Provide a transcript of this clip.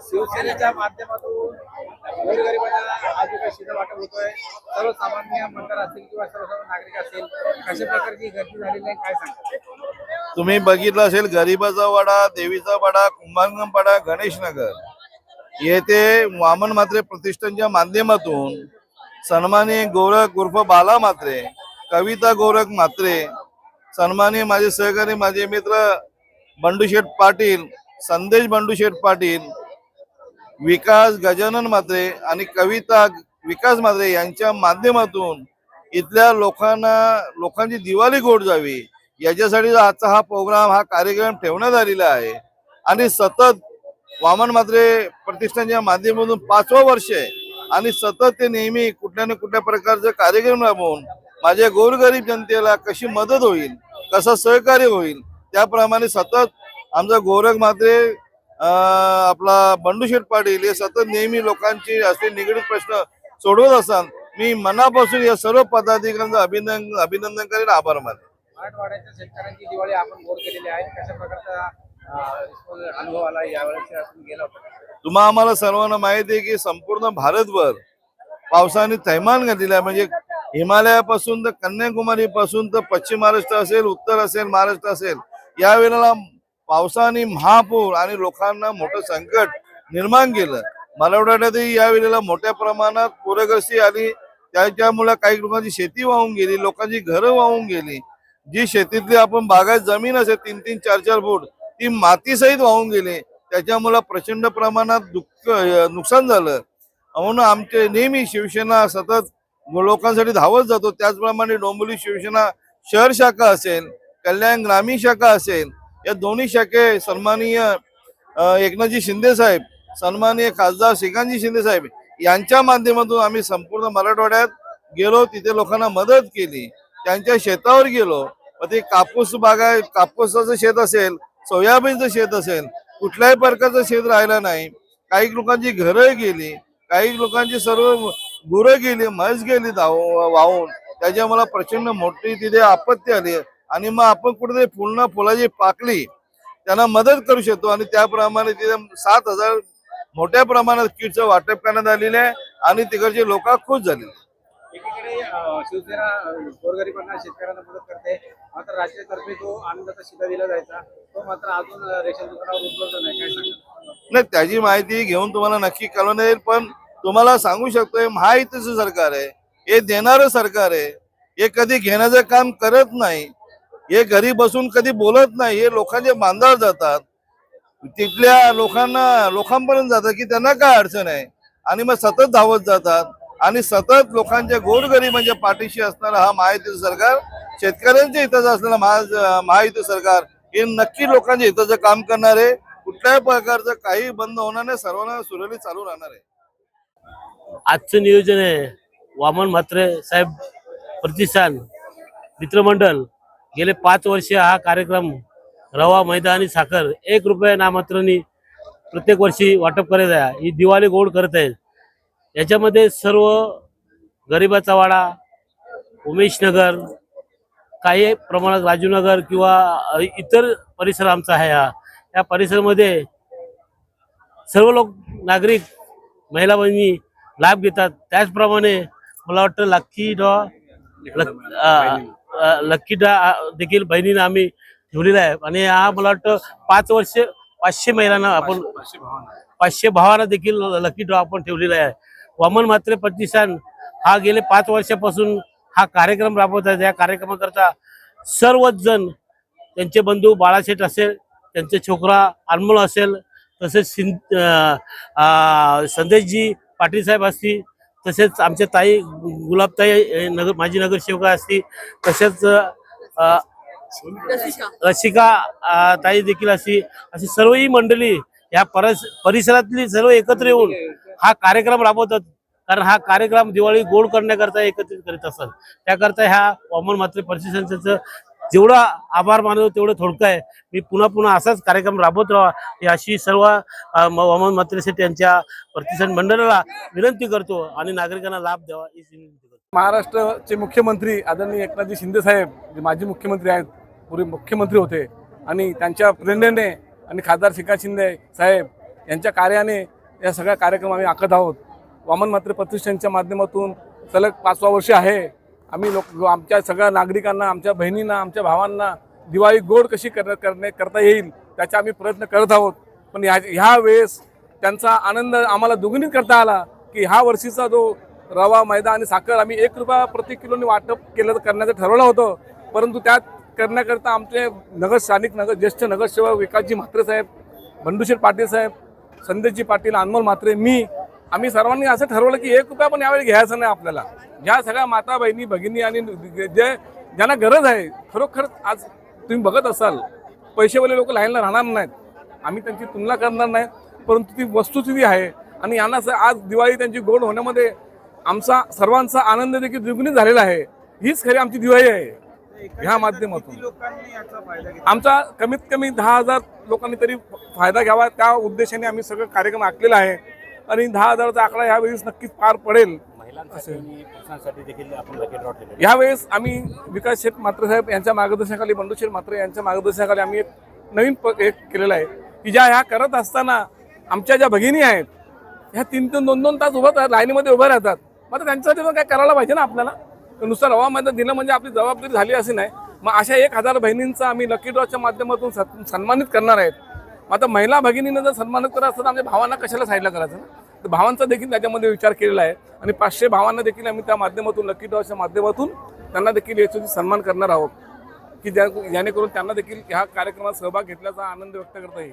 शिवसेनेच्या माध्यमातून गोरगरिबांना आज जो काही शिधा वाटप होतोय. सर्वसामान्य मतदार असतील किंवा सर्वसामान्य नागरिक असतील कशा प्रकारची गर्दी झालेली आहे काय सांगा तुम्ही बघितलं असेल गरीबाचा वाडा देवीचा वाडा कुंभारगम पाडा गणेशनगर येथे वामन मात्रे प्रतिष्ठानच्या माध्यमातून सन्मानी गोरख उर्फ बाला मात्रे कविता गोरख मात्रे सन्मानी माझे सहकारी माझे मित्र बंडूशेठ पाटील संदेश बंडूशेठ पाटील विकास गजानन म्हात्रे आणि कविता विकास म्हात्रे यांच्या माध्यमातून इथल्या लोकांना लोकांची दिवाळी गोड जावी. याच्यासाठी आजचा हा प्रोग्राम हा कार्यक्रम ठेवण्यात आलेला आहे. आणि सतत वामन म्हात्रे प्रतिष्ठानच्या माध्यमातून पाचवं वर्ष आहे. आणि सतत ते नेहमी कुठल्या ना कुठल्या प्रकारचे कार्यक्रम राबवून माझ्या गोरगरीब जनतेला कशी मदत होईल कसं सहकार्य होईल त्याप्रमाणे सतत आमचा गोरख म्हात्रे अं, आपला बंडूशेठ पाटील हे सतत नेहमी लोकांची असे निगडीत प्रश्न सोडवत असतात. मी मनापासून या सर्व पदाधिकाऱ्यांचं अभिनंदन अभिनंदन करेन. आभार मानेन मराठवाड्याच्या शेतकऱ्यांची दिवाळी आपण गोड केलेली आहे. कशा प्रकारचा अनुभव आला यावेळेस आपण गेला होता तुम्हा आम्हाला सर्वांना माहिती आहे की संपूर्ण भारतभर पावसाने थैमान घातलेलं आहे. म्हणजे हिमालयापासून तर कन्याकुमारी पासून तर पश्चिम महाराष्ट्र असेल उत्तर असेल महाराष्ट्र असेल या वेळेला पावसाने महापूर आणि लोकांना मोठं संकट निर्माण केलं. मराठवाड्यातही या वेळेला मोठ्या प्रमाणात पूरग्रस्ती आली. त्याच्यामुळे काही लोकांची शेती वाहून गेली लोकांची घरं वाहून गेली. जी शेतीतली आपण बागायत जमीन असेल तीन तीन चार चार फूट ती मातीसहित वाहून गेली. त्याच्यामुळं प्रचंड प्रमाणात दुःख नुकसान झालं. म्हणून आमचे नेहमी शिवसेना सतत लोकांसाठी धावत जातो. त्याचप्रमाणे डोंबिवली शिवसेना शहर शाखा असेल कल्याण ग्रामीण शाखा असेल या दोन्ही शाखे सन्माननीय एकनाथजी शिंदे साहेब सन्माननीय खासदार श्रीकांतजी शिंदे साहेब यांच्या माध्यमातून आम्ही संपूर्ण मराठवाड्यात गेलो तिथे लोकांना मदत केली. त्यांच्या शेतावर गेलो. मग ते कापूस बागाय कापूसाचं शेत असेल सोयाबीनचं शेत असेल कुठल्याही प्रकारचं शेत राहिलं नाही. काही लोकांची घरं गेली काही लोकांची सर्व गुरं गेली म्हैस गेली धाव- वाहून त्याच्यामुळे प्रचंड मोठी तिथे आपत्ती आली. आणि मग आपण कुठेतरी पूर्ण फुलाची पाकली त्यांना मदत करू शकतो. आणि त्याप्रमाणे तिथे सात हजार मोठ्या प्रमाणात किटचं वाटप करण्यात आलेलं आहे आणि तिकडचे लोक खुश झालेले आहेत. एकीकडे शिवसेना गोरगरिबांना शेतकऱ्यांना मदत करते. मात्र राज्यातर्फे जो आनंदाचा शिधा दिला जायचा. तो मात्र अजून रेशन दुकानावर उपलब्ध नाही. काय सांगा नाही त्याची माहिती घेऊन तुम्हाला नक्की कळवण्यात येईल पण तुम्हाला सांगू शकतोय महायुतीचं सरकार आहे. हे देणारं सरकार आहे. हे कधी घेण्याचं काम करत नाही. हे घरी बसून कधी बोलत नाही हे लोकांचे बांधावर जातात. तिथल्या लोकांना लोकांपर्यंत जातात की त्यांना काय अडचण आहे? आणि मग सतत धावत जातात. आणि सतत लोकांच्या गोरगरिबांच्या म्हणजे पाठीशी असणारा हा महायुती सरकार शेतकऱ्यांच्या हिताचं असणारा महा महायुती सरकार हे नक्की लोकांच्या हिताचं काम करणार आहे. कुठल्याही प्रकारचं काही बंद होणार नाही सर्वांना सुरळीत चालू राहणार आहे. आजचं नियोजन आहे. वामन म्हात्रे साहेब प्रतिष्ठान मित्रमंडळ गेले पाच वर्ष हा कार्यक्रम रवा मैदा आणि साखर एक रुपया नामात्रनी प्रत्येक वर्षी वाटप करत आहे. ही दिवाळी गोड करत आहेत याच्यामध्ये सर्व गरिबाचा वाडा उमेश नगर काही प्रमाणात राजूनगर किंवा इतर परिसर आमचा आहे हा. या परिसरामध्ये सर्व लोक नागरिक महिला बहिणी लाभ घेतात. त्याचप्रमाणे मला वाटतं लक्की डॉ लक- अ, अ, लक्की डॉ अ, देखील बहिणीनं आम्ही ठेवलेला आहे. आणि हा मला वाटतं पाच वर्ष पाचशे महिलांना आपण पाचशे भावांना देखील लकी ड्रॉ आपण ठेवलेला आहे. वामन म्हात्रे प्रतिष्ठान हा गेले पाच वर्षापासून हा कार्यक्रम राबवत आहे. या कार्यक्रमाकरता सर्वच जण त्यांचे बंधू बाळाशेठ असेल त्यांचे छोकरा अनमोल असेल तसेच सिं संदेशजी पाटील साहेब असतील तसेच आमच्या ताई गुलाबताई नगर माजी नगरसेविका असतील तसेच रसिका. ताई देखील अशी अशी सर्व ही मंडळी या परस परिसरातली सर्व एकत्र येऊन हा कार्यक्रम राबवतात. कारण हा कार्यक्रम दिवाळी गोड करण्याकरता एकत्रित करीत असतात. त्याकरता ह्या वामन मात्र परिस्थितीचं जेवढा आभार मानतो तेवढं थोडकं आहे. मी पुन्हा पुन्हा असाच कार्यक्रम राबवत राहा अशी सर्व म- वामन मात्रेसाठी यांच्या प्रतिष्ठान मंडळाला विनंती करतो आणि नागरिकांना लाभ द्यावा ही विनंती करतो. महाराष्ट्राचे मुख्यमंत्री आदरणीय एकनाथजी शिंदे साहेब जे माजी मुख्यमंत्री आहेत पूर्वी मुख्यमंत्री होते आणि त्यांच्या प्रेरणेने आणि खासदार श्रीकांत शिंदे साहेब यांच्या कार्याने या सगळ्या कार्यक्रम आम्ही आखत आहोत. वामन मात्रे प्रतिष्ठानच्या माध्यमातून सलग पाचवा वर्ष आहे. आम्ही लोक आमच्या सगळ्या नागरिकांना आमच्या बहिणींना आमच्या भावांना दिवाळी गोड कशी कर करणे करता येईल त्याचा आम्ही प्रयत्न करत आहोत. पण ह्या ह्या वेळेस त्यांचा आनंद आम्हाला दुगणित करता आला की ह्या वर्षीचा जो रवा मैदा आणि साखर आम्ही एक रुपया प्रति किलोने वाटप केलं करण्याचं ठरवलं होतं. परंतु त्यात करण्याकरता आमचे नगर स्थानिक नगर ज्येष्ठ नगरसेवक विकासजी म्हात्रे साहेब बंडूशेठ पाटील साहेब संदेशजी पाटील अनमोल म्हात्रे मी आम्ही सर्वांनी असं ठरवलं की एक रुपया पण यावेळी घ्यायचा नाही आपल्याला. ज्या सगळ्या माता बहिणी भगिनी आणि जे ज्यांना गरज आहे खरोखर आज तुम्ही बघत असाल पैसेवाले लोक लाईनला राहणार नाहीत. आम्ही त्यांची तुलना करणार नाही परंतु ती वस्तुस्थिती आहे. आणि यांना आज दिवाळी त्यांची गोड होण्यामध्ये आमचा सर्वांचा आनंद देखील द्विगुणित झालेला आहे. हीच खरी आमची दिवाळी आहे. ह्या माध्यमातून. आमचा कमीत कमी दहा हजार लोकांनी तरी फायदा घ्यावा त्या उद्देशाने आम्ही सगळं कार्यक्रम आखलेला आहे. आणि दहा हजाराचा आकडा यावेळेस नक्कीच पार पडेल. यावेळेस आम्ही विकास शेठ मात्रे साहेब यांच्या मार्गदर्शनाखाली बंडू शेठ मात्रे यांच्या मार्गदर्शनाखाली आम्ही एक नवीन एक केलेला आहे की ज्या ह्या करत असताना आमच्या ज्या भगिनी आहेत ह्या तीन तीन दोन दोन तास उभं लाईनीमध्ये उभं राहतात. मग त्यांच्यासाठी पण काय करायला पाहिजे ना आपल्याला? तर नुसतं रवा मैदान दिलं म्हणजे आपली जबाबदारी झाली अशी नाही. मग अशा एक हजार बहिणींचा आम्ही लकी ड्रॉच्या माध्यमातून सन्मानित करणार आहेत. मग आता महिला भगिनीनं जर सन्मानित करत असतं तर आमच्या भावांना कशाला साईडला करायचं ना? तर भावांचा देखील त्याच्यामध्ये विचार केलेला आहे. आणि पाचशे भावांना देखील आम्ही त्या माध्यमातून लकी डॉच्या माध्यमातून त्यांना देखील याच्याशी सन्मान करणार आहोत. की ज्या जेणेकरून त्यांना देखील ह्या कार्यक्रमात सहभाग घेतल्याचा आनंद व्यक्त करता येईल.